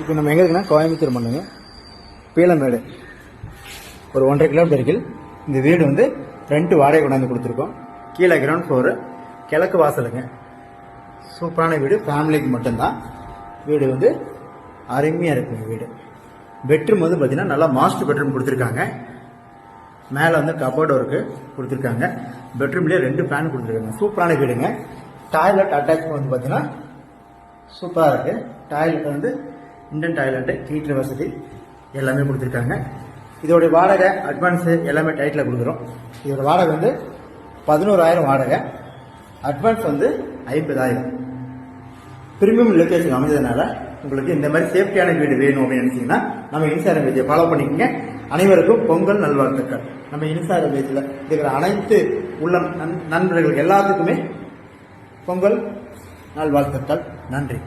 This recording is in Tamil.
இப்போ நம்ம எங்கே இருக்குன்னா கோயம்புத்தூர் மண்ணுங்க. பீளமேடு. ஒரு ஒன்றரை கிலோமீட்டருக்கு இந்த வீடு வந்து ரெண்டு வாடகை கொண்டாந்து கொடுத்துருக்கோம். கீழே கிரவுண்ட் ஃப்ளோரு கிழக்கு வாசலுங்க. சூப்பரான வீடு ஃபேமிலிக்கு மட்டும்தான். வீடு வந்து அருமையாக இருக்குங்க வீடு. பெட்ரூம் வந்து பார்த்திங்கன்னா நல்லா மாஸ்டர் பெட்ரூம் கொடுத்துருக்காங்க. மேலே வந்து கபோர்டு ஒர்க்கு கொடுத்துருக்காங்க. பெட்ரூம்லேயே ரெண்டு ஃபேன் கொடுத்துருக்காங்க. சூப்பரான வீடுங்க. டாய்லெட் அட்டாச்மெண்ட் வந்து பார்த்தீங்கன்னா சூப்பராக இருக்குது டாய்லெட் வந்து இண்டன் டாய்லெட்டு ஹீட்டர் வசதி எல்லாமே கொடுத்துருக்காங்க. இதோடைய வாடகை அட்வான்ஸு எல்லாமே டைட்டில் கொடுக்குறோம். இதோட வாடகை வந்து பதினோராயிரம் வாடகை. அட்வான்ஸ் வந்து ஐம்பதாயிரம். ப்ரீமியம் லொக்கேஷன் அமைஞ்சதுனால உங்களுக்கு இந்த மாதிரி சேஃப்டியான வீடு வேணும் அப்படின்னு நினைச்சீங்கன்னா நம்ம இன்ஸ்டாகிராம் பேஜை ஃபாலோ பண்ணிக்கங்க. அனைவருக்கும் பொங்கல் நல்வாழ்த்துக்கள். நம்ம இன்ஸ்டாகிராம் பேஜில் இருக்கிற அனைத்து உள்ள நண்பர்கள் எல்லாத்துக்குமே பொங்கல் நல்வாழ்த்துக்கள். நன்றி.